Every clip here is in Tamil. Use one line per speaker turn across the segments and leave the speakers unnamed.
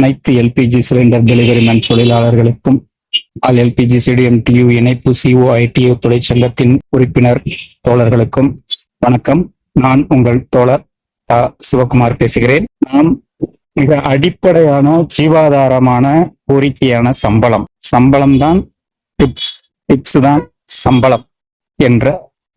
அனைத்து எல்பிஜி சிலிண்டர் டெலிவரி மேன் தொழிலாளர்களுக்கும் ஆல் எல்பிஜி சிடிஎம்டியு இணைப்பு சிஓஐடியு தொழிற்சங்கத்தின் உறுப்பினர் தோழர்களுக்கும் வணக்கம். நான் உங்கள் தோழர் தா. சிவகுமார் பேசுகிறேன். நாம் மிக அடிப்படையான ஜீவாதாரமான கோரிக்கையான சம்பளம். சம்பளம் தான் டிப்ஸ் டிப்ஸ் தான் சம்பளம் என்ற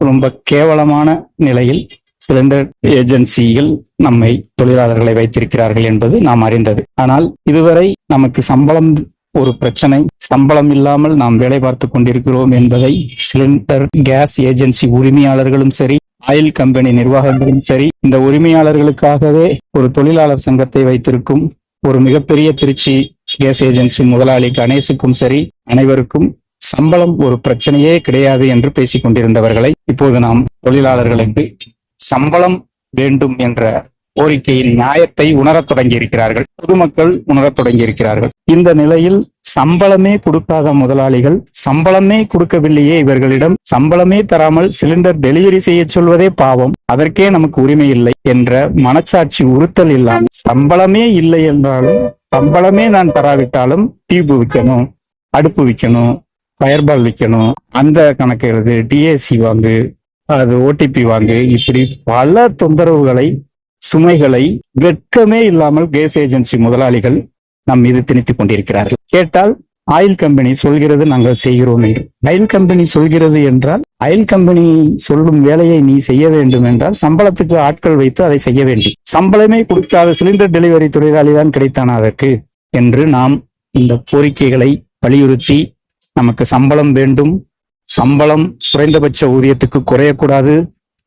ரொம்ப கேவலமான நிலையில் சிலிண்டர் ஏஜென்சிகள் நம்மை தொழிலாளர்களை வைத்திருக்கிறார்கள் என்பது நாம் அறிந்தது. ஆனால் இதுவரை நமக்கு சம்பளம் ஒரு பிரச்சனை. சம்பளம் இல்லாமல் நாம் வேலை பார்த்து கொண்டிருக்கிறோம் என்பதை சிலிண்டர் கேஸ் ஏஜென்சி உரிமையாளர்களும் சரி ஆயில் கம்பெனி நிர்வாகங்களும் சரி இந்த உரிமையாளர்களுக்காகவே ஒரு தொழிலாளர் சங்கத்தை வைத்திருக்கும் ஒரு மிகப்பெரிய திருச்சி கேஸ் ஏஜென்சி முதலாளி கணேசுக்கும் சரி அனைவருக்கும் சம்பளம் ஒரு பிரச்சனையே கிடையாது என்று பேசிக் கொண்டிருந்தவர்களை இப்போது நாம் தொழிலாளர்களுக்கு சம்பளம் வேண்டும் என்ற கோரிக்கையின் நியாயத்தை உணரத் தொடங்கி இருக்கிறார்கள் பொதுமக்கள் உணரத் தொடங்கி இருக்கிறார்கள் இந்த நிலையில் சம்பளமே கொடுக்காத முதலாளிகள் சம்பளமே கொடுக்கவில்லையே இவர்களிடம் சம்பளமே தராமல் சிலிண்டர் டெலிவரி செய்ய சொல்வதே பாவம் அதற்கே நமக்கு உரிமை இல்லை என்ற மனச்சாட்சி உறுத்தல் இல்லாமல் சம்பளமே இல்லை என்றாலும் சம்பளமே நான் தராவிட்டாலும் டியூப் விற்கணும் அடுப்பு விற்கணும் ஃபயர்பால் விற்கணும். அந்த கணக்கு எழுது டிஏசி வாங்கு அது ஓடிபி வாங்கு. இப்படி பல தொந்தரவுகளை சுமைகளை வெட்கமே இல்லாமல் கேஸ் ஏஜென்சி முதலாளிகள் நம் மீது திணித்துக் கொண்டிருக்கிறார்கள். கேட்டால் ஆயில் கம்பெனி சொல்கிறது நாங்கள் செய்கிறோம் என்று. ஆயில் கம்பெனி சொல்கிறது என்றால் ஆயில் கம்பெனி சொல்லும் வேலையை நீ செய்ய வேண்டும் என்றால் சம்பளத்துக்கு ஆட்கள் வைத்து அதை செய்ய வேண்டும். சம்பளமே கொடுக்காத சிலிண்டர் டெலிவரி தொழிலாளி தான் கிடைத்தானா அதற்கு? என்று நாம் இந்த கோரிக்கைகளை வலியுறுத்தி நமக்கு சம்பளம் வேண்டும் சம்பளம் குறைந்தபட்ச ஊதியத்துக்கு குறையக்கூடாது.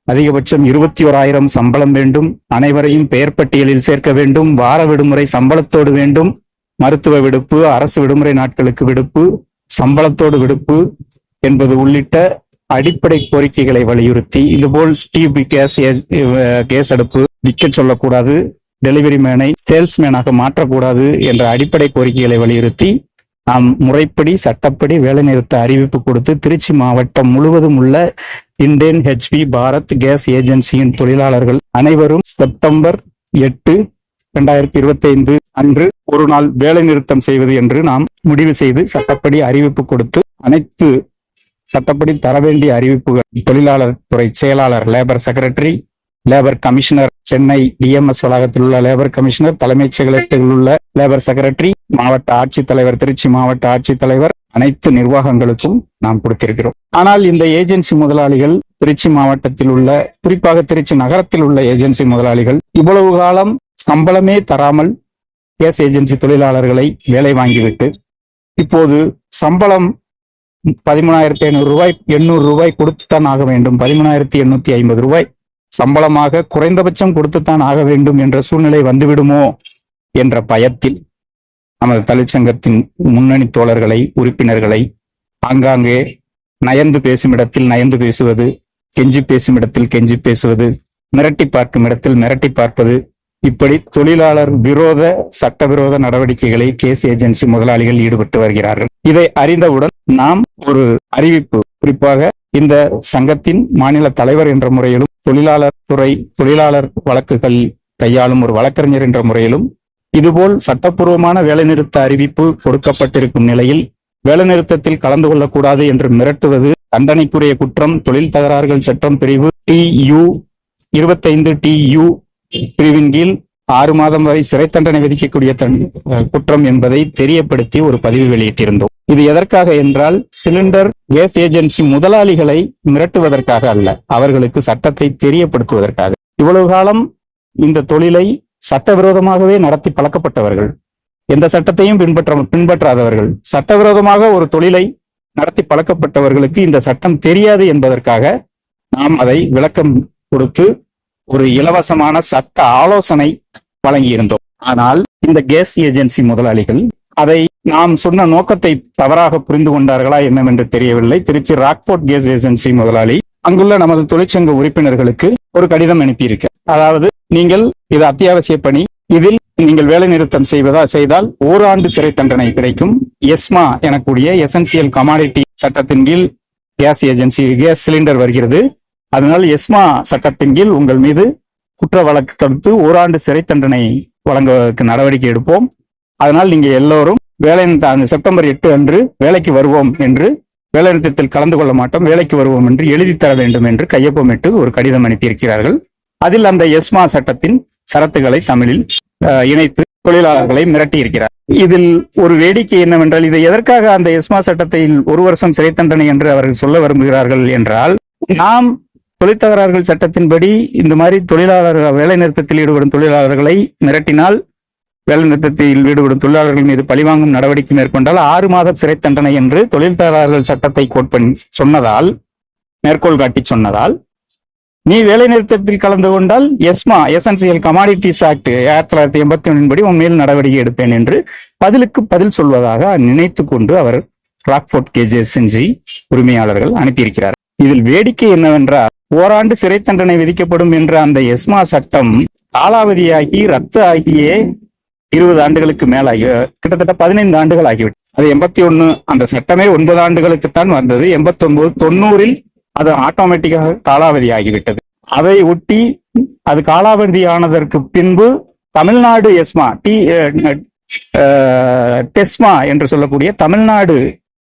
அதிகபட்சம் இருபத்தி ஓராயிரம் சம்பளம் வேண்டும். அனைவரையும் பெயர் பட்டியலில் சேர்க்க வேண்டும். வார விடுமுறை சம்பளத்தோடு வேண்டும். மருத்துவ விடுப்பு அரசு விடுமுறை நாட்களுக்கு விடுப்பு சம்பளத்தோடு விடுப்பு என்பது உள்ளிட்ட அடிப்படை கோரிக்கைகளை வலியுறுத்தி இதுபோல் ஸ்டீபி கேஸ் கேஸ் அடுப்பு விற்க சொல்லக்கூடாது. டெலிவரி மேனை சேல்ஸ்மேனாக மாற்றக்கூடாது என்ற அடிப்படை கோரிக்கைகளை வலியுறுத்தி நாம் முறைப்படி சட்டப்படி வேலைநிறுத்த அறிவிப்பு கொடுத்து திருச்சி மாவட்டம் முழுவதும் உள்ள இண்டேன் ஹெச்பி பாரத் கேஸ் ஏஜென்சியின் தொழிலாளர்கள் அனைவரும் செப்டம்பர் எட்டு இரண்டாயிரத்தி இருபத்தி ஐந்து அன்று ஒரு நாள் வேலை நிறுத்தம் செய்வது என்று நாம் முடிவு செய்து சட்டப்படி அறிவிப்பு கொடுத்து அனைத்து சட்டப்படி தர வேண்டிய அறிவிப்புகள் தொழிலாளர் துறை செயலாளர் labour secretary labour commissioner Chennai DMS வளாகத்தில் உள்ள லேபர் கமிஷனர் தலைமைச் செயலகத்தில் உள்ள லேபர் செக்ரட்டரி மாவட்ட ஆட்சித்தலைவர் திருச்சி மாவட்ட ஆட்சித்தலைவர் அனைத்து நிர்வாகங்களுக்கும் நாம் கொடுத்திருக்கிறோம். ஆனால் இந்த ஏஜென்சி முதலாளிகள் திருச்சி மாவட்டத்தில் உள்ள குறிப்பாக திருச்சி நகரத்தில் உள்ள ஏஜென்சி முதலாளிகள் இவ்வளவு காலம் சம்பளமே தராமல் கேஸ் ஏஜென்சி தொழிலாளர்களை வேலை வாங்கிவிட்டு இப்போது சம்பளம் பதிமூணாயிரத்தி ஐநூறு ரூபாய் எண்ணூறு ரூபாய் கொடுத்துத்தான் ஆக வேண்டும். பதிமூணாயிரத்தி எண்ணூத்தி ஐம்பது ரூபாய். சம்பளமாக குறைந்தபட்சம் கொடுத்துத்தான் ஆக வேண்டும் என்ற சூழ்நிலை வந்துவிடுமோ என்ற பயத்தில் நமது தொழிற்சங்கத்தின் முன்னணி தோழர்களை உறுப்பினர்களை ஆங்காங்கே நயந்து பேசும் இடத்தில் நயந்து பேசுவது கெஞ்சி பேசும் இடத்தில் கெஞ்சி பேசுவது மிரட்டி பார்க்கும் இடத்தில் மிரட்டி பார்ப்பது இப்படி தொழிலாளர் விரோத சட்டவிரோத நடவடிக்கைகளை கேஸ் ஏஜென்சி முதலாளிகள் ஈடுபட்டு வருகிறார்கள். இதை அறிந்தவுடன் நாம் ஒரு அறிவிப்பு குறிப்பாக இந்த சங்கத்தின் மாநில தலைவர் என்ற முறையிலும் தொழிலாளர் துறை தொழிலாளர் வழக்குகள் கையாளும் ஒரு வழக்கறிஞர் என்ற முறையிலும் இதுபோல் சட்டப்பூர்வமான வேலைநிறுத்த அறிவிப்பு கொடுக்கப்பட்டிருக்கும் நிலையில் வேலைநிறுத்தத்தில் கலந்து கொள்ளக்கூடாது என்று மிரட்டுவது தண்டனைக்குரிய குற்றம் தொழில் தகராறுகள் சட்டம் பிரிவு டி யு இருபத்தைந்து டி யு பிரிவின் கீழ் ஆறு மாதம் வரை சிறை தண்டனை விதிக்கக்கூடிய குற்றம் என்பதை தெரியப்படுத்தி ஒரு பதிவு வெளியிட்டிருந்தோம். இது எதற்காக என்றால் சிலிண்டர் கேஸ் ஏஜென்சி முதலாளிகளை மிரட்டுவதற்காக அல்ல அவர்களுக்கு சட்டத்தை தெரியப்படுத்துவதற்காக. இவ்வளவு காலம் இந்த தொழிலை சட்டவிரோதமாகவே நடத்தி பழக்கப்பட்டவர்கள் எந்த சட்டத்தையும் பின்பற்ற பின்பற்றாதவர்கள் சட்டவிரோதமாக ஒரு தொழிலை நடத்தி பழக்கப்பட்டவர்களுக்கு இந்த சட்டம் தெரியாது என்பதற்காக நாம் அதை விளக்கம் கொடுத்து ஒரு இலவசமான சட்ட ஆலோசனை வழங்கியிருந்தோம். ஆனால் இந்த கேஸ் ஏஜென்சி முதலாளிகள் அதை நாம் சொன்ன நோக்கத்தை தவறாக புரிந்து கொண்டார்களா என்னவென்று தெரியவில்லை. திருச்சி ராக்போர்ட் கேஸ் ஏஜென்சி முதலாளி அங்குள்ள நமது தொழிற்சங்க உறுப்பினர்களுக்கு ஒரு கடிதம் அனுப்பியிருக்க அதாவது நீங்கள் இது அத்தியாவசிய பணி. இதில் நீங்கள் வேலை நிறுத்தம் செய்வதா செய்தால் ஓராண்டு சிறை தண்டனை கிடைக்கும். எஸ்மா எனக்கூடிய எசென்சியல் கமாடிட்டி சட்டத்தின் கீழ் கேஸ் ஏஜென்சி கேஸ் சிலிண்டர் வருகிறது. அதனால் எஸ்மா சட்டத்தின் கீழ் உங்கள் மீது குற்ற வழக்கு தொடுத்து ஓராண்டு சிறை தண்டனை வழங்குவதற்கு நடவடிக்கை எடுப்போம். அதனால் நீங்கள் எல்லோரும் வேலை நிறுத்த- அந்த செப்டம்பர் எட்டு அன்று வேலைக்கு வருவோம் என்று வேலைநிறுத்தத்தில் கலந்து கொள்ள மாட்டோம் வேலைக்கு வருவோம் என்று எழுதி தர வேண்டும் என்று கையொப்பமிட்டு ஒரு கடிதம் அனுப்பியிருக்கிறார்கள். அதில் அந்த எஸ்மா சட்டத்தின் சரத்துகளை தமிழில் இணைத்து தொழிலாளர்களை மிரட்டியிருக்கிறார். இதில் ஒரு வேடிக்கை என்னவென்றால் இதை எதற்காக அந்த எஸ்மா சட்டத்தில் ஒரு வருஷம் சிறை தண்டனை என்று அவர்கள் சொல்ல விரும்புகிறார்கள் என்றால் நாம் தொழிற்தகராறுகள் சட்டத்தின்படி இந்த மாதிரி தொழிலாளர்கள் வேலை நிறுத்தத்தில் ஈடுபடும் தொழிலாளர்களை மிரட்டினால் வேலை நிறுத்தத்தில் ஈடுபடும் தொழிலாளர்கள் மீது பழிவாங்கும் நடவடிக்கை மேற்கொண்டால் ஆறு மாத சிறை தண்டனை என்று தொழில்தாரர்கள் சட்டத்தை கோட் பண்ணி சொன்னதால் மேற்கோள் காட்டி சொன்னதால் நீ வேலைநிறுத்தத்தில் கலந்து கொண்டால் எஸ்மா எசென்சியல் கமாடிட்டிஸ் ஆக்ட் ஆயிரத்தி தொள்ளாயிரத்தி எண்பத்தி ஒன்றின் படி உன் மேல் நடவடிக்கை எடுப்பேன் என்று பதிலுக்கு பதில் சொல்வதாக நினைத்து கொண்டு அவர் ராக்போர்ட் கேஜேஎஸ்என்ஜி உரிமையாளர்கள் அனுப்பியிருக்கிறார். இதில் வேடிக்கை என்னவென்றால் ஓராண்டு சிறை தண்டனை விதிக்கப்படும் என்ற அந்த எஸ்மா சட்டம் காலாவதியாகி ரத்து ஆகியே இருபது ஆண்டுகளுக்கு மேலாகி கிட்டத்தட்ட பதினைந்து ஆண்டுகள் ஆகிவிட்டது. அது எண்பத்தி ஒண்ணு அந்த சட்டமே ஒன்பது ஆண்டுகளுக்குத்தான் வந்தது. எண்பத்தி ஒன்பது தொண்ணூறில் அது ஆட்டோமேட்டிக்காக காலாவதி ஆகிவிட்டது. அதை ஒட்டி அது காலாவதி ஆனதற்கு பின்பு தமிழ்நாடு எஸ்மா டி டெஸ்மா என்று சொல்லக்கூடிய தமிழ்நாடு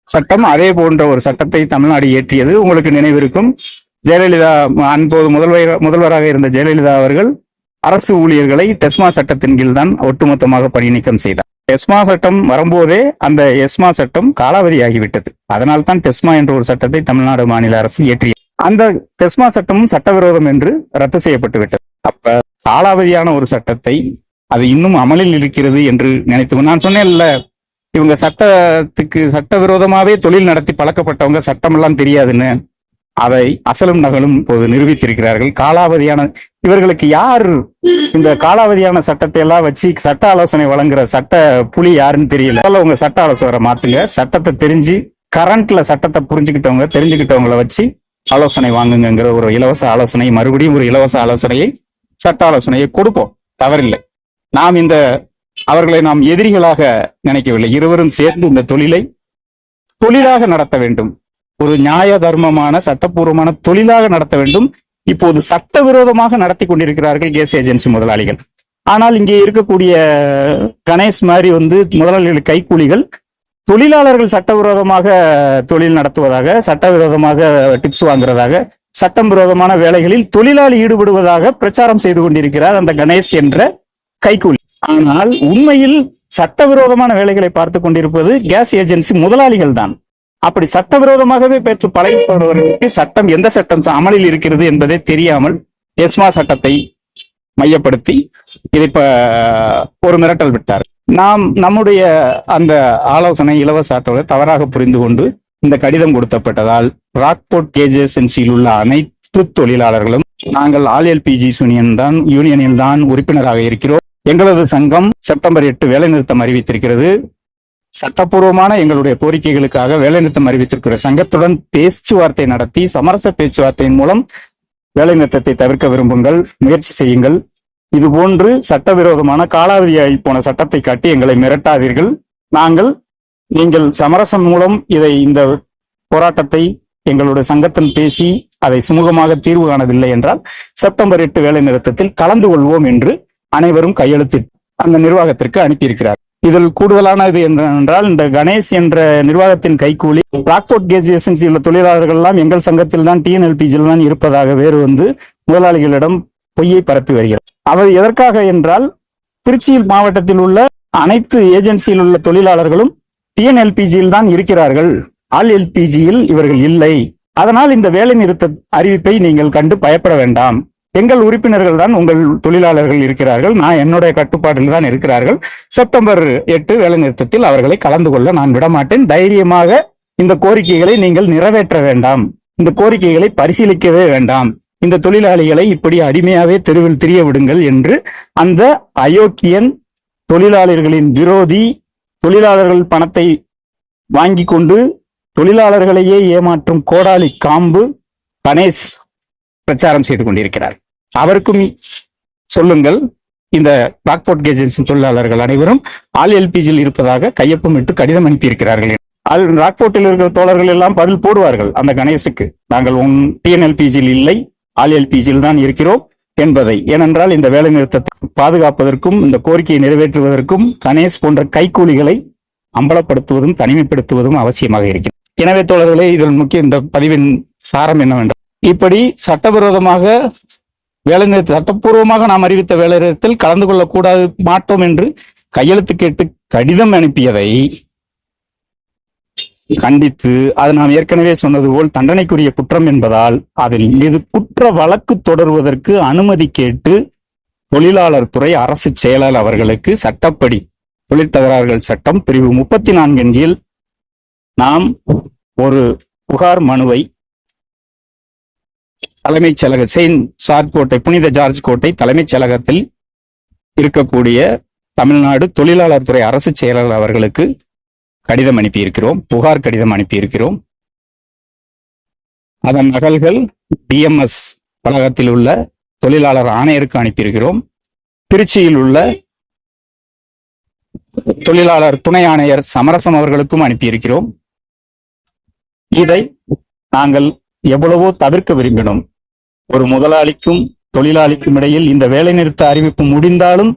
சட்டம் அதே போன்ற ஒரு சட்டத்தை தமிழ்நாடு இயற்றியது. உங்களுக்கு நினைவிருக்கும் ஜெயலலிதா அன்போது முதல்வர் முதல்வராக இருந்த ஜெயலலிதா அவர்கள் அரசு ஊழியர்களை டெஸ்மா சட்டத்தின் கீழ் தான் ஒட்டுமொத்தமாக பணி நீக்கம் செய்தார். டெஸ்மா சட்டம் வரும்போதே அந்த எஸ்மா சட்டம் காலாவதியாகிவிட்டது. அதனால் தான் டெஸ்மா என்ற ஒரு சட்டத்தை தமிழ்நாடு மாநில அரசு இயற்றியது. அந்த டெஸ்மா சட்டமும் சட்டவிரோதம் என்று ரத்து செய்யப்பட்டு விட்டது அப்ப காலாவதியான ஒரு சட்டத்தை அது இன்னும் அமலில் இருக்கிறது என்று நினைத்து நான் சொன்னேன்ல இவங்க சட்டத்துக்கு சட்டவிரோதமாவே தொழில் நடத்தி பழக்கப்பட்டவங்க சட்டமெல்லாம் தெரியாதுன்னு அதை அசலும் நகலும் இப்போது நிரூபித்திருக்கிறார்கள். காலாவதியான இவர்களுக்கு யார்? இந்த காலாவதியான சட்டத்தை எல்லாம் வச்சு சட்ட ஆலோசனை வழங்குற சட்ட புலி யாருன்னு தெரியல. உங்க சட்ட ஆலோசகரை மாத்துங்க. சட்டத்தை தெரிஞ்சு கரண்ட்ல சட்டத்தை புரிஞ்சுக்கிட்டவங்க தெரிஞ்சுக்கிட்டவங்கள வச்சு ஆலோசனை வாங்குங்கிற ஒரு இலவச ஆலோசனை மறுபடியும் ஒரு இலவச ஆலோசனையை சட்ட ஆலோசனையை கொடுப்போம். தவறில்லை. நாம் இந்த அவர்களை நாம் எதிரிகளாக நினைக்கவில்லை. இருவரும் சேர்ந்து இந்த தொழிலை தொழிலாக நடத்த வேண்டும். ஒரு நியாய தர்மமான சட்டப்பூர்வமான தொழிலாக நடத்த வேண்டும். இப்போது சட்டவிரோதமாக நடத்தி கொண்டிருக்கிறார்கள் கேஸ் ஏஜென்சி முதலாளிகள். ஆனால் இங்கே இருக்கக்கூடிய கணேஷ் மாதிரி வந்து முதலாளிகள் கைக்கூலிகள் தொழிலாளர்கள் சட்டவிரோதமாக தொழில் நடத்துவதாக சட்டவிரோதமாக டிப்ஸ் வாங்குறதாக சட்டம் விரோதமான வேலைகளில் தொழிலாளி ஈடுபடுவதாக பிரச்சாரம் செய்து கொண்டிருக்கிறார் அந்த கணேஷ் என்ற கைக்கூலி. ஆனால் உண்மையில் சட்டவிரோதமான வேலைகளை பார்த்து கொண்டிருப்பது கேஸ் ஏஜென்சி முதலாளிகள் தான். அப்படி சட்டவிரோதமாகவே பெற்று பழகப்படுவர்களுக்கு சட்டம் எந்த சட்டம் அமலில் இருக்கிறது என்பதே தெரியாமல் எஸ்மா சட்டத்தை மையப்படுத்தி இதை இப்ப ஒரு மிரட்டல் விட்டார். நாம் நம்முடைய அந்த ஆலோசனை இலவச ஆட்டோவை தவறாக புரிந்து கொண்டு இந்த கடிதம் கொடுத்தப்பட்டதால் ராக்போர்ட் கேஜேஎஸ்என்சியில் உள்ள அனைத்து தொழிலாளர்களும் நாங்கள் ஆல் எல்பிஜி யூனியன் தான் யூனியனில் தான் உறுப்பினராக இருக்கிறோம். எங்களது சங்கம் செப்டம்பர் எட்டு வேலைநிறுத்தம் அறிவித்திருக்கிறது. சட்டப்பூர்வமான எங்களுடைய கோரிக்கைகளுக்காக வேலைநிறுத்தம் அறிவித்திருக்கிற சங்கத்துடன் பேச்சுவார்த்தை நடத்தி சமரச பேச்சுவார்த்தையின் மூலம் வேலைநிறுத்தத்தை தவிர்க்க விரும்புங்கள் முயற்சி செய்யுங்கள். இது போன்று சட்டவிரோதமான காலாவதியாகி போன சட்டத்தை காட்டி எங்களை மிரட்டாதீர்கள். நாங்கள் நீங்கள் சமரசம் மூலம் இதை இந்த போராட்டத்தை எங்களுடைய சங்கத்தில் பேசி அதை சுமூகமாக தீர்வு காணவில்லை என்றால் செப்டம்பர் எட்டு வேலை நிறுத்தத்தில் கலந்து கொள்வோம் என்று அனைவரும் கையெழுத்து அந்த நிர்வாகத்திற்கு அனுப்பியிருக்கிறார் இதில் கூடுதலான இது என்றால் இந்த கணேஷ் என்ற நிர்வாகத்தின் கைக்கூலி பிளாக்போர்ட் கேஜ் ஏசன்சி உள்ள தொழிலாளர்கள் எல்லாம் எங்கள் சங்கத்தில் தான் டிஎன்எல்பிஜியில் தான் இருப்பதாக வேறு வந்து முதலாளிகளிடம் பொய்யை பரப்பி வருகிறார். அவர் எதற்காக என்றால் திருச்சி மாவட்டத்தில் உள்ள அனைத்து ஏஜென்சியில் உள்ள தொழிலாளர்களும் டிஎன்எல்பிஜியில் தான் இருக்கிறார்கள். ஆல் எல்பிஜியில் இவர்கள் இல்லை. அதனால் இந்த வேலை நிறுத்த அறிவிப்பை நீங்கள் கண்டு பயப்பட வேண்டாம். எங்கள் உறுப்பினர்கள் தான் உங்கள் தொழிலாளர்கள் இருக்கிறார்கள். நான் என்னுடைய கட்டுப்பாட்டில் தான் இருக்கிறார்கள். செப்டம்பர் எட்டு வேலைநிறுத்தத்தில் அவர்களை கலந்து கொள்ள நான் விடமாட்டேன். தைரியமாக இந்த கோரிக்கைகளை நீங்கள் நிறைவேற்ற வேண்டாம். இந்த கோரிக்கைகளை பரிசீலிக்கவே வேண்டாம். இந்த தொழிலாளிகளை இப்படி அடிமையாவே தெருவில் திரிய விடுங்கள் என்று அந்த அயோக்கியன் தொழிலாளர்களின் விரோதி தொழிலாளர்கள் பணத்தை வாங்கி கொண்டு தொழிலாளர்களையே ஏமாற்றும் கோடாலி காம்பு கணேஷ் பிரச்சாரம் செய்து கொண்டிருக்கிறார். அவருக்கும் சொல்லுங்கள். இந்த பிளாக்போர்ட் ஏஜென்சி தொழிலாளர்கள் அனைவரும் ஆல் எல்பிஜியில் இருப்பதாக கையொப்பமிட்டு கடிதம் அனுப்பியிருக்கிறார்கள். ஆல் ராக்போர்ட்டில் இருக்கிற தோழர்கள் எல்லாம் பதில் போடுவார்கள் அந்த கணேசுக்கு நாங்கள் உன் டிஎன்எல்பிஜியில் இல்லை. ஆல் எல்பிஜியில் தான் இருக்கிறோம் என்பதை. ஏனென்றால் இந்த வேலை நிறுத்தத்தை பாதுகாப்பதற்கும் இந்த கோரிக்கையை நிறைவேற்றுவதற்கும் கணேஷ் போன்ற கைக்கூலிகளை அம்பலப்படுத்துவதும் தனிமைப்படுத்துவதும் அவசியமாக இருக்கிறது. எனவே தோழர்களே இதில் முக்கிய இந்த பதிவின் சாரம் என்னவென்றால் இப்படி சட்டவிரோதமாக வேலைநிறுத்த சட்டப்பூர்வமாக நாம் அறிவித்த வேலைநிறுத்தத்தில் கலந்து கொள்ளக்கூடாது மாட்டோம் என்று கையெழுத்து கேட்டு கடிதம் அனுப்பியதை கண்டித்து அது நாம் ஏற்கனவே சொன்னது போல் தண்டனைக்குரிய குற்றம் என்பதால் அதில் இது குற்ற வழக்கு தொடர்வதற்கு அனுமதி கேட்டு தொழிலாளர் துறை அரசு செயலர் அவர்களுக்கு சட்டப்படி தொழிற்தகராறுகள் சட்டம் பிரிவு முப்பத்தி நான்கின் கீழ் நாம் ஒரு புகார் மனுவை தலைமைச் செயலக செயின்ட் ஜார்ஜ் கோட்டை புனித ஜார்ஜ் கோட்டை தலைமைச் செயலகத்தில் இருக்கக்கூடிய தமிழ்நாடு தொழிலாளர் துறை அரசு செயலாளர் அவர்களுக்கு கடிதம் அனுப்பியிருக்கிறோம். புகார் கடிதம் அனுப்பியிருக்கிறோம். அதன் நகல்கள் டிஎம்எஸ் வளாகத்தில் உள்ள தொழிலாளர் ஆணையருக்கு அனுப்பியிருக்கிறோம். திருச்சியில் உள்ள தொழிலாளர் துணை ஆணையர் சமரசம் அவர்களுக்கும் அனுப்பியிருக்கிறோம். இதை நாங்கள் எவ்வளவோ தவிர்க்க விரும்பினோம். ஒரு முதலாளிக்கும் தொழிலாளிக்கும் இடையில் இந்த வேலைநிறுத்த அறிவிப்பு முடிந்தாலும்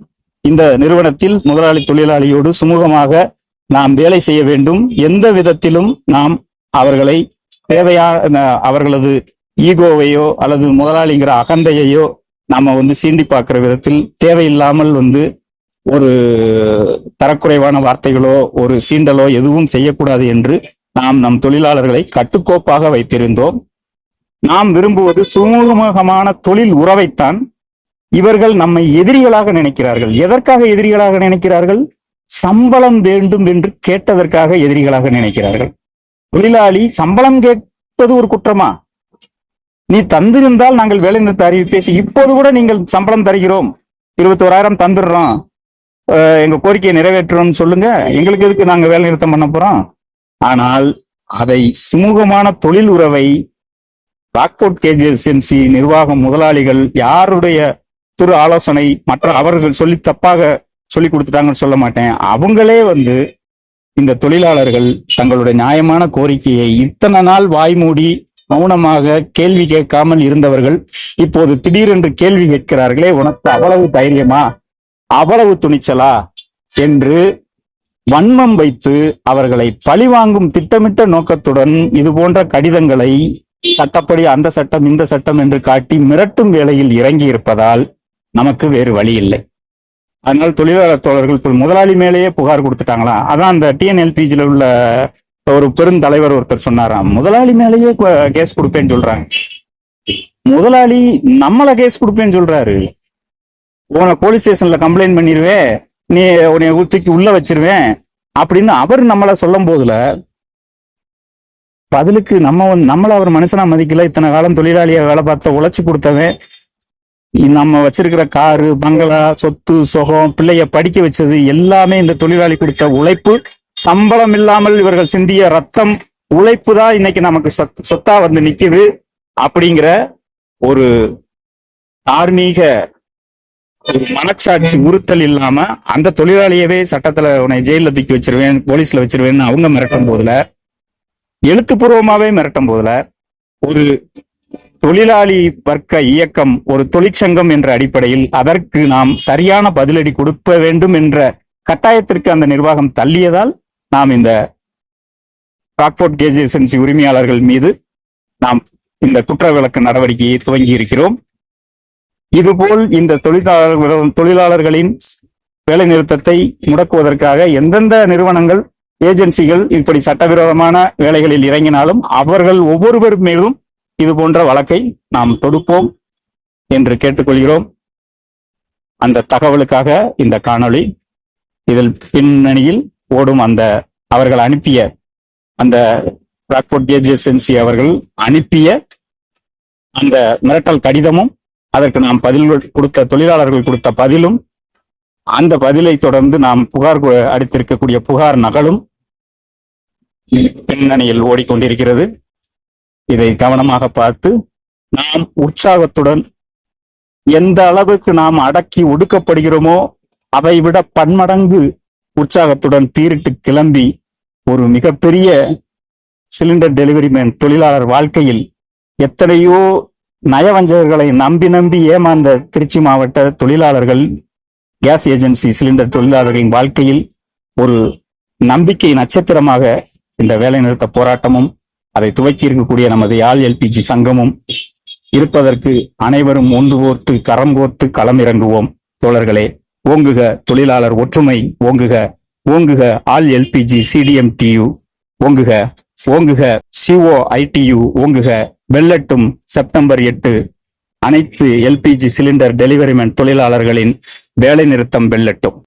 இந்த நிறுவனத்தில் முதலாளி தொழிலாளியோடு சுமூகமாக நாம் வேலை செய்ய வேண்டும். எந்த விதத்திலும் நாம் அவர்களை தேவையான அவர்களது ஈகோவையோ அல்லது முதலாளிங்கிற அகந்தையையோ நாம வந்து சீண்டி பார்க்கிற விதத்தில் தேவையில்லாமல் வந்து ஒரு தரக்குறைவான வார்த்தைகளோ ஒரு சீண்டலோ எதுவும் செய்யக்கூடாது என்று நாம் நம் தொழிலாளர்களை கட்டுக்கோப்பாக வைத்திருந்தோம். நாம் விரும்புவது சுமூகமான தொழில் உறவைத்தான் இவர்கள் நம்மை எதிரிகளாக நினைக்கிறார்கள். எதற்காக எதிரிகளாக நினைக்கிறார்கள்? சம்பளம் வேண்டும் என்று கேட்டதற்காக எதிரிகளாக நினைக்கிறார்கள். தொழிலாளி சம்பளம் கேட்பது ஒரு குற்றமா? நீ தந்திருந்தால் நாங்கள் வேலை நிறுத்த அறிவிப்பேசி பேசி இப்போது கூட நீங்கள் சம்பளம் தருகிறோம். இருபத்தோராயிரம் தந்துடுறோம். அஹ் எங்க கோரிக்கையை நிறைவேற்றுறோம்னு சொல்லுங்க. எங்களுக்கு எதுக்கு நாங்க வேலை நிறுத்தம் பண்ண போறோம்? ஆனால் அதை சுமூகமான தொழில் உறவை ராக்போர்ட் ஏஜென்சி நிர்வாகம் முதலாளிகள் யாருடைய துரு ஆலோசனை மற்ற அவர்கள் சொல்லி தப்பாக சொல்லி கொடுத்துட்டாங்கன்னு சொல்ல மாட்டேன். அவங்களே வந்து இந்த தொழிலாளர்கள் தங்களுடைய நியாயமான கோரிக்கையை இத்தனை நாள் வாய்மூடி மௌனமாக கேள்வி கேட்காமல் இருந்தவர்கள் இப்போது திடீரென்று கேள்வி கேட்கிறார்களே உனக்கு அவ்வளவு தைரியமா? அவ்வளவு துணிச்சலா? என்று வன்மம் வைத்து அவர்களை பழிவாங்கும் திட்டமிட்ட நோக்கத்துடன் இது போன்ற கடிதங்களை சட்டப்படி அந்த சட்டம் இந்த சட்டம் என்று காட்டி மிரட்டும் வேலையில் இறங்கி இருப்பதால் நமக்கு வேறு வழி இல்லை. அதனால் தொழிலாளர் தோழர்கள் முதலாளி மேலேயே புகார் கொடுத்துட்டாங்களா? அதான் அந்த டிஎன்எல்பிஜில உள்ள ஒரு பெருந்தலைவர் ஒருத்தர் சொன்னாராம் முதலாளி மேலேயே கேஸ் கொடுப்பேன்னு சொல்றாங்க. முதலாளி நம்மள கேஸ் கொடுப்பேன்னு சொல்றாரு. உன போலீஸ் ஸ்டேஷன்ல கம்ப்ளைண்ட் பண்ணிடுவேன் நீ உன்னை தூக்கி உள்ள வச்சிருவேன். அப்படின்னு அவர் நம்மள சொல்லும் போதுல பதிலுக்கு நம்ம வந்து நம்மள அவர் மனுஷனா மதிக்கல. இத்தனை காலம் தொழிலாளியா வேலை பார்த்த உழைச்சி கொடுத்தவன். நம்ம வச்சிருக்கிற காரு பங்களா சொத்து சுகம் பிள்ளைய படிக்க வச்சது எல்லாமே இந்த தொழிலாளி கொடுத்த உழைப்பு. சம்பளம் இல்லாமல் இவர்கள் சிந்திய ரத்தம் உழைப்பு தான் இன்னைக்கு நமக்கு சொத்- சொத்தா வந்து நிக்குது. அப்படிங்கிற ஒரு தார்மீக ஒரு மனச்சாட்சி உறுத்தல் இல்லாம அந்த தொழிலாளியவே சட்டத்துல உன்னை ஜெயில தூக்கி வச்சிருவேன் போலீஸ்ல வச்சிருவேன்னு அவங்க மிரட்டும் போதுல எழுத்துப்பூர்வமாகவே மிரட்டும் போதுல ஒரு தொழிலாளி வர்க்க இயக்கம் ஒரு தொழிற்சங்கம் என்ற அடிப்படையில் அதற்கு நாம் சரியான பதிலடி கொடுக்க வேண்டும் என்ற கட்டாயத்திற்கு அந்த நிர்வாகம் தள்ளியதால் நாம் இந்த ராக்போர்ட் கேஜ் ஏஜென்சி உரிமையாளர்கள் மீது நாம் இந்த குற்ற விளக்க நடவடிக்கையை துவங்கி இருக்கிறோம். இதுபோல் இந்த தொழிலாளர்கள் தொழிலாளர்களின் வேலை நிறுத்தத்தை முடக்குவதற்காக எந்தெந்த நிறுவனங்கள் ஏஜென்சிகள் இப்படி சட்டவிரோதமான வேலைகளில் இறங்கினாலும் அவர்கள் ஒவ்வொருவர் மீதும் இது போன்ற வழக்கை நாம் தொடுப்போம் என்று கேட்டுக்கொள்கிறோம். அந்த தகவலுக்காக இந்த காணொளி இதில் பின்னணியில் ஓடும் அந்த அவர்கள் அனுப்பிய அந்த பிராக்போர்ட் ஏஜென்சி அவர்கள் அனுப்பிய அந்த மிரட்டல் கடிதமும் அதற்கு நாம் பதில் கொடுத்த தொழிலாளர்கள் கொடுத்த பதிலும் அந்த பதிலை தொடர்ந்து நாம் புகார் அடித்திருக்கக்கூடிய புகார் நகலும் பின்னணியில் ஓடிக்கொண்டிருக்கிறது. இதை கவனமாக பார்த்து நாம் உற்சாகத்துடன் எந்த அளவுக்கு நாம் அடக்கி ஒடுக்கப்படுகிறோமோ அதை விட பன்மடங்கு உற்சாகத்துடன் பீரிட்டு கிளம்பி ஒரு மிகப்பெரிய சிலிண்டர் டெலிவரி மேன் தொழிலாளர் வாழ்க்கையில் எத்தனையோ நயவஞ்சகர்களை நம்பி நம்பி ஏமாந்த திருச்சி மாவட்ட தொழிலாளர்கள் கேஸ் ஏஜென்சி சிலிண்டர் தொழிலாளர்களின் வாழ்க்கையில் ஒரு நம்பிக்கை நட்சத்திரமாக இந்த வேலைநிறுத்த போராட்டமும் அதை துவக்கி இருக்கக்கூடிய நமது யாழ் எல்பிஜி சங்கமும் இருப்பதற்கு அனைவரும் ஒன்று கோர்த்து கரம் கோர்த்து களம் இறங்குவோம். தோழர்களே ஓங்குக தொழிலாளர் ஒற்றுமை ஓங்குக ஓங்குக ஆல் எல்பிஜி சிடிஎம் டியு ஓங்குக ஓங்குக சிஓ ஐடியு ஓங்குக வெள்ளட்டும் செப்டம்பர் எட்டு அனைத்து எல்பிஜி சிலிண்டர் டெலிவரிமென் தொழிலாளர்களின் வேலை நிறுத்தம் வெல்லட்டும்.